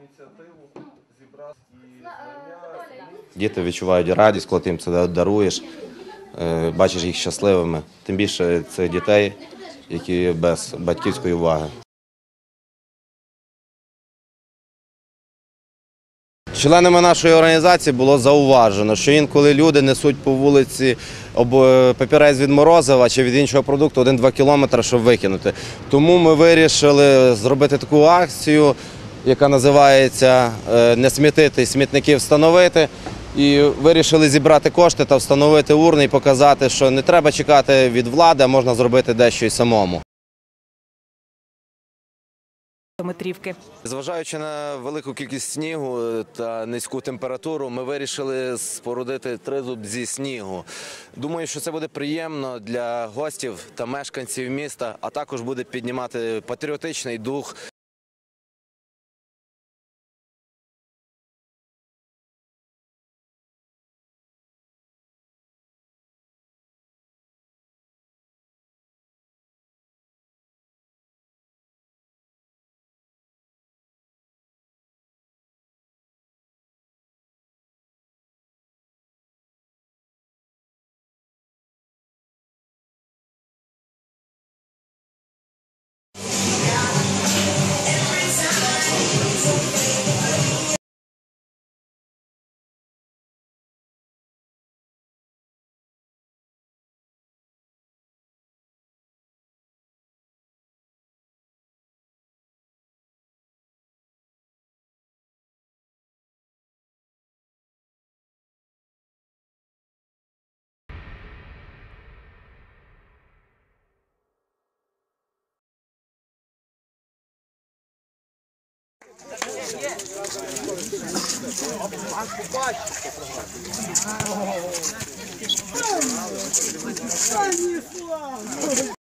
ініціативу зібрати і. Діти відчувають радість, коли ти їм це даруєш, е, бачиш їх щасливими. Тим більше це дітей, які без батьківської уваги. Членами нашої організації було зауважено, що інколи люди несуть по вулиці папірець від морозива чи від іншого продукту 1-2 кілометри, щоб викинути. Тому ми вирішили зробити таку акцію, яка називається е, Не смітити, смітники встановити. І вирішили зібрати кошти та встановити урни і показати, що не треба чекати від влади, а можна зробити дещо й самому. метрівки. Зважаючи на велику кількість снігу е, та низьку температуру, ми вирішили спорудити тризуб зі снігу. Думаю, що це буде приємно для гостів та мешканців міста, а також буде піднімати патріотичний дух. Ai, isso,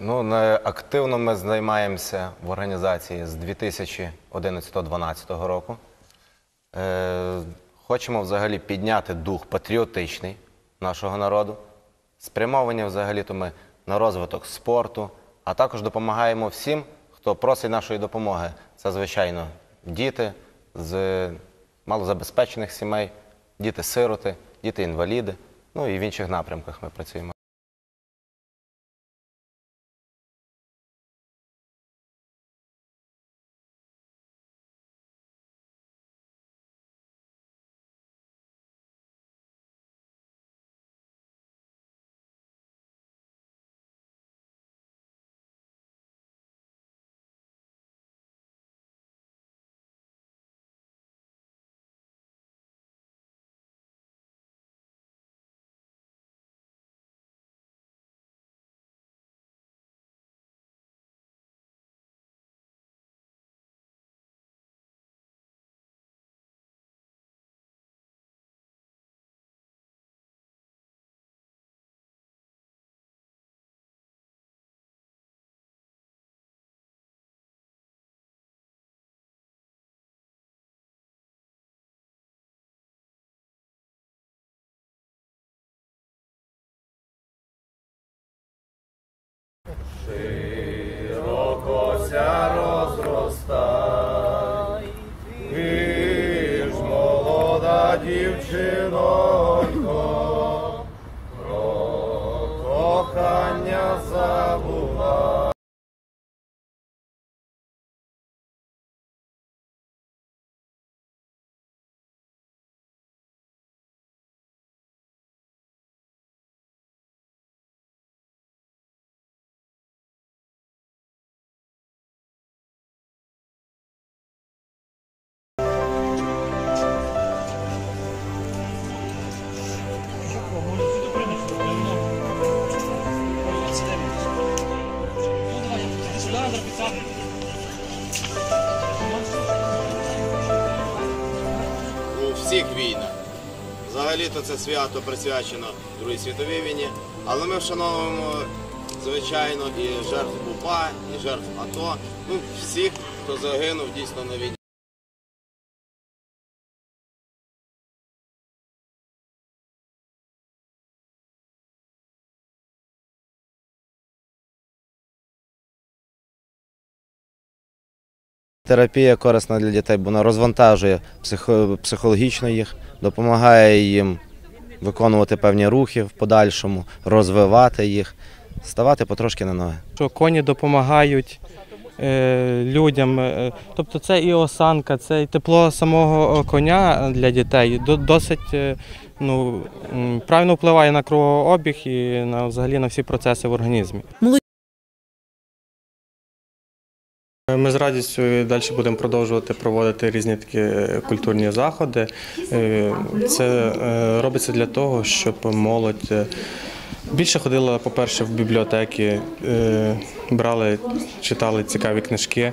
Ну, активно ми займаємося в організації з 2011-2012 року. Е, хочемо взагалі підняти дух патріотичний нашого народу. Спрямовані взагалі-то ми на розвиток спорту, а також допомагаємо всім, хто просить нашої допомоги. Це, звичайно, діти з малозабезпечених сімей, діти-сироти, діти-інваліди. Ну і в інших напрямках ми працюємо. Yeah. Взагалі-то це свято присвячено Другій світовій війні, але ми вшановуємо, звичайно, і жертв УПА, і жертв АТО, ну, всіх, хто загинув дійсно на війні. Терапія корисна для дітей, бо вона розвантажує психологічно їх, допомагає їм виконувати певні рухи в подальшому, розвивати їх, ставати потрошки на ноги. що коні допомагають е, людям. е, Тобто це і осанка, це і тепло самого коня для дітей досить е, ну, правильно впливає на кровообіг і на, взагалі на всі процеси в організмі. Ми з радістю далі будемо продовжувати проводити різні такі е, культурні заходи. Е, Це е, робиться для того, щоб молодь е, більше ходила, по-перше, в бібліотеки, е, брали, читали цікаві книжки.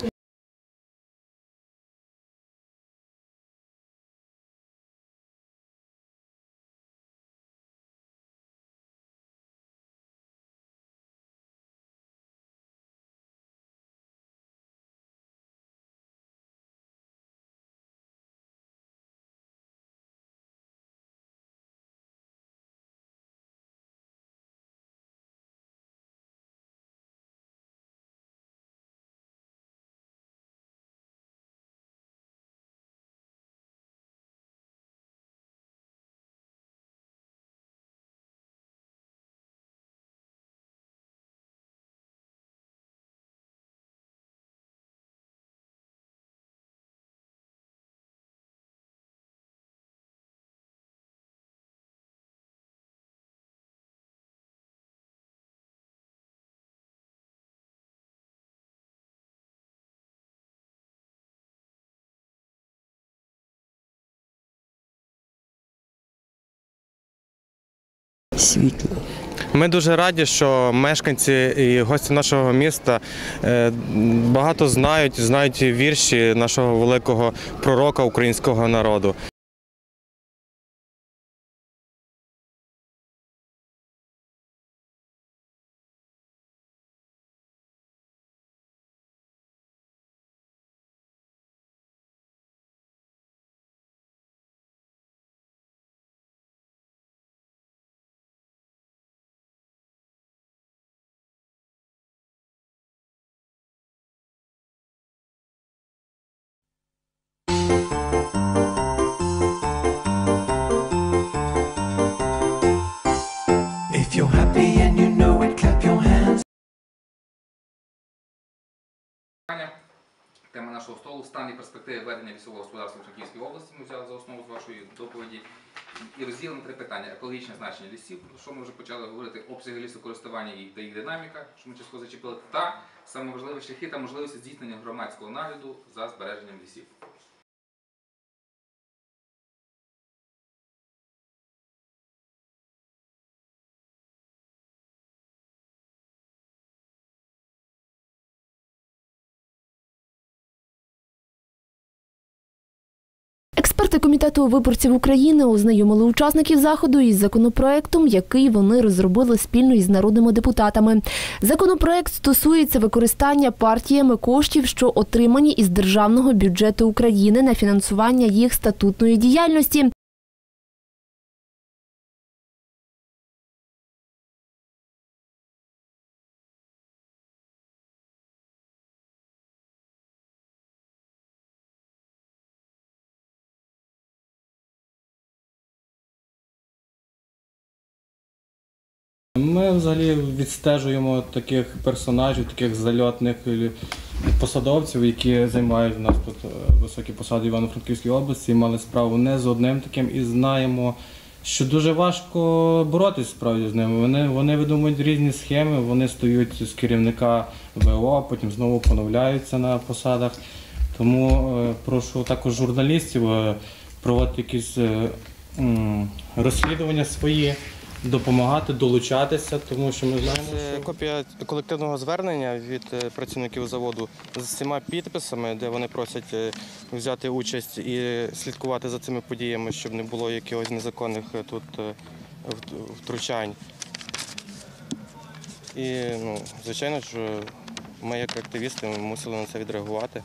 Світло. Ми дуже раді, що мешканці і гості нашого міста е, багато знають, знають вірші нашого великого пророка українського народу. Нашого столу стан і перспективи ведення лісового господарства в Франківській області. Ми взяли за основу з вашої доповіді. І розділено три питання: екологічне значення лісів, про що ми вже почали говорити, обсяги лісокористування і та їх динаміка, що ми частково зачепили, та саме важливі шляхи та можливості здійснення громадського нагляду за збереженням лісів. Експерти комітету виборців України ознайомили учасників заходу із законопроектом, який вони розробили спільно із народними депутатами. Законопроект стосується використання партіями коштів, що отримані із державного бюджету України на фінансування їх статутної діяльності. Ми взагалі відстежуємо таких персонажів, таких зальотних е, посадовців, які займають у нас тут е, високі посади Івано-Франківській області, мали справу не з одним таким і знаємо, що дуже важко боротися справді з ними. Вони, вони видумують різні схеми, вони стають з керівника ВО, потім знову поновляються на посадах. Тому е, прошу також журналістів е, проводити якісь е, розслідування свої допомагати, долучатися, тому що ми знаємо, Це що копія колективного звернення від е, працівників заводу з всіма підписами, де вони просять е, взяти участь і слідкувати за цими подіями, щоб не було якихось незаконних е, тут втручань. І, ну, звичайно ж, ми як активісти ми мусили на це відреагувати.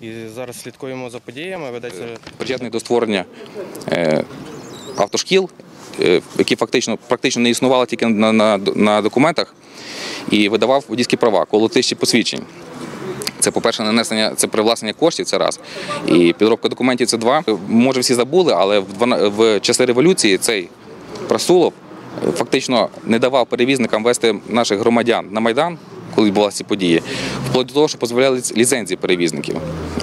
І зараз слідкуємо за подіями, ведеться причетний до створення автошкіл, е, які фактично практично не існували тільки на, на, на документах, і видавав водійські права коло тисячі посвідчень. Це, по-перше, нанесення, це привласнення коштів, це раз. І підробка документів це два. Може, всі забули, але в, двана- в часи революції цей Прасулов е, фактично не давав перевізникам вести наших громадян на Майдан, коли відбулися ці події, вплоть до того, що дозволяли ліцензії перевізників.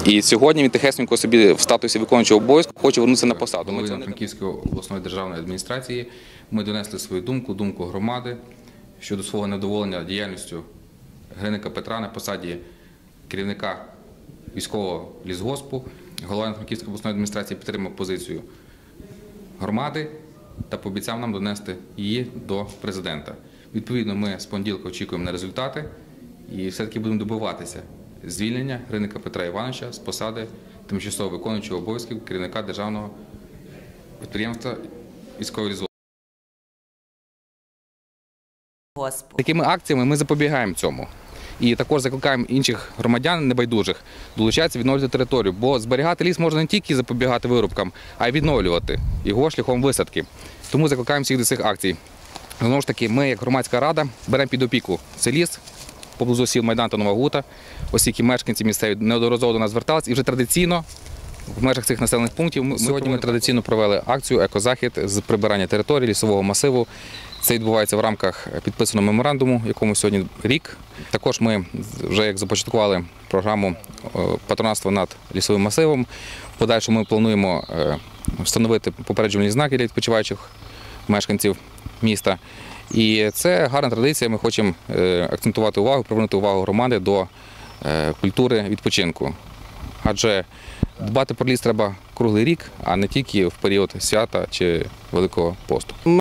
І сьогодні він тихесенько собі в статусі виконуючого обов'язку хоче вернутися на посаду. Ми не Франківської обласної державної адміністрації ми донесли свою думку, думку громади щодо свого недоволення діяльністю Гриника Петра на посаді керівника військового лісгоспу. Голова Франківської обласної адміністрації підтримав позицію громади та пообіцяв нам донести її до президента. Відповідно, ми з понеділка очікуємо на результати і все-таки будемо добиватися звільнення Гриника Петра Івановича з посади тимчасово виконуючого обов'язків керівника державного підприємства військовий лісгосп. Такими акціями ми запобігаємо цьому. І також закликаємо інших громадян небайдужих долучатися відновлювати територію, бо зберігати ліс можна не тільки запобігати вирубкам, а й відновлювати його шляхом висадки. Тому закликаємо всіх до цих акцій. Знову ж таки, ми, як громадська рада, беремо під опіку цей ліс поблизу сіл Майдан та Нова Гута, оскільки мешканці місцеві неодноразово до нас зверталися і вже традиційно в межах цих населених пунктів ми- сьогодні ми традиційно провели акцію Екозахід з прибирання території лісового масиву. Це відбувається в рамках підписаного меморандуму, якому сьогодні рік. Також ми вже як започаткували програму е, патронатства над лісовим масивом. В подальшому ми плануємо е, встановити попереджувальні знаки для відпочиваючих мешканців міста. І це гарна традиція. Ми хочемо е, акцентувати увагу, привернути увагу громади до е, культури відпочинку. Адже дбати про ліс треба круглий рік, а не тільки в період свята чи Великого посту.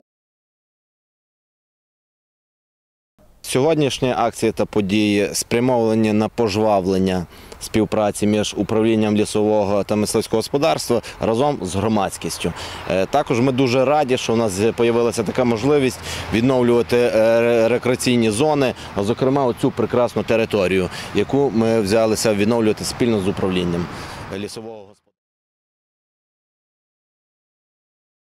Сьогоднішні акції та події спрямовані на пожвавлення співпраці між управлінням лісового та мисливського господарства разом з громадськістю. Е, Також ми дуже раді, що у нас з'явилася така можливість відновлювати е, рекреаційні зони, а зокрема оцю прекрасну територію, яку ми взялися відновлювати спільно з управлінням лісового.